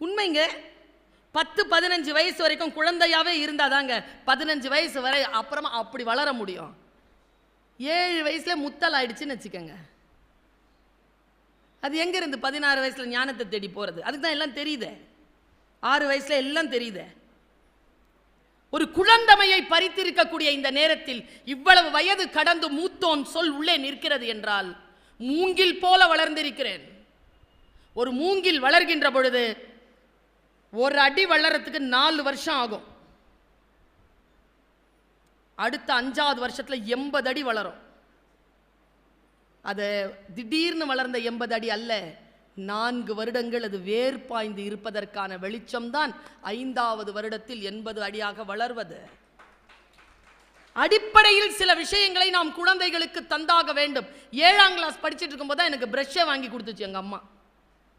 உண்மைங்க. பத்து பதினஞ்சு வயசு வரைக்கும் குழந்தையாகவே இருந்தால் தாங்க பதினஞ்சு வயசு வரை அப்புறமா அப்படி வளர முடியும். ஏழு வயசில் முத்தல் ஆயிடுச்சுன்னு வச்சுக்கோங்க. அது எங்கேருந்து பதினாறு வயசில் ஞானத்தை தேடி போகிறது அதுக்கு தான் எல்லாம் தெரியுதே. ஆறு வயசில் எல்லாம் தெரியுதே. ஒரு குழந்தமையை பறித்திருக்கக்கூடிய இந்த நேரத்தில் இவ்வளவு வயது கடந்து மூத்தோன் சொல் உள்ளே நிற்கிறது என்றால் மூங்கில் போல வளர்ந்திருக்கிறேன். ஒரு மூங்கில் வளர்கின்ற பொழுது ஒரு அடி வளரத்துக்கு நாலு வருஷம் ஆகும். அடுத்த அஞ்சாவது வருஷத்தில் எண்பது அடி வளரும். அது திடீர்னு வளர்ந்த எண்பது அடி அல்ல நான்கு வருடங்கள் அது வேர் பாய்ந்து இருப்பதற்கான வெளிச்சம்தான் ஐந்தாவது வருடத்தில் எண்பது அடியாக வளர்வது. அடிப்படையில் சில விஷயங்களை நாம் குழந்தைகளுக்கு தந்தாக வேண்டும். ஏழாம் கிளாஸ் படிச்சுட்டு இருக்கும்போது தான் எனக்கு பிரஷ்ஷை வாங்கி கொடுத்துச்சு எங்கள் அம்மா.